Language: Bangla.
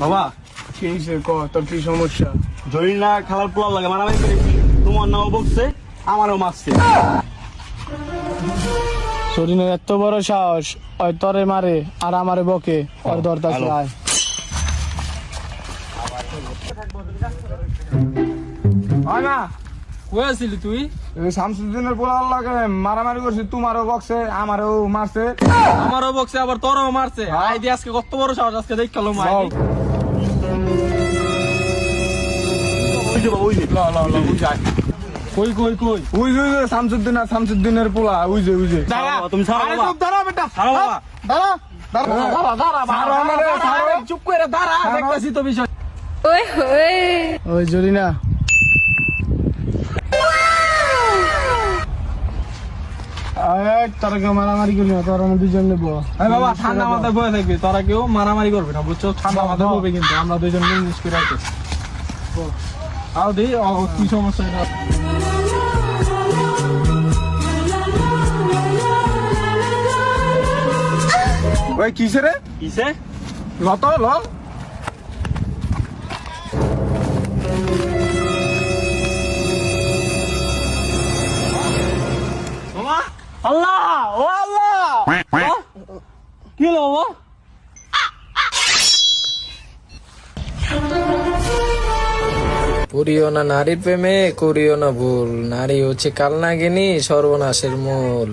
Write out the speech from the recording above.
বাবা কি হয়েছে ক? তোর কি সমস্যা? জরিনা না খেলার পোলা লাগে মারামারি করেছি। তোমার নাও বকছে আমারও মারছে। শরীরের এত বড় সাহস ওই তরে মারে আর আমারে বকে ওর দরদাস ভালো। আয়। হয় না কই আছিলি তুই? শামসুদ্দিনের পোলার লাগে মারামারি করছে তোমারও বকছে আমারও মারছে। আমারও বকছে আবার তোরও মারছে। আই আজকে কত বড় সাহস আজকে দেখ মাই। ওই কই কই কই? যে, শামসুদ্দিন আর শামসুদ্দিনের পোলা উই যে উই যে। দাঁড়া, তুমি ছাড়ো চুপ দাঁড়া বেটা। ছাড়ো বাবা। দাঁড়া দাঁড়া দাঁড়া দাঁড়া ছাড়ো আমারে, ছাড়ো। চুপ করে দাঁড়া। দেখতেছি তো বিষয়। ওই ওই। ওই জরিনা এই, তোরা কেউ মারামারি করবি না তোরা আমার দুজন নেব। বাবা ঠান্ডা মাথায় বয়ে থাকবি তোরা কেউ মারামারি করবি না বুঝছ? ঠান্ডা মাথায় বলবে কিন্তু আমরা দুজন মিলিস করে রাখছি আও দি ও কি সমস্যা এটা? ওই কিসে রে? কিসে? লত ল আল্লাহ ও আল্লাহ। ও, কি হলো বাবা পুরিও না নারীর প্রেমে করিও না ভুল। নারী হচ্ছে কালনাগিনী সর্বনাশের মূল।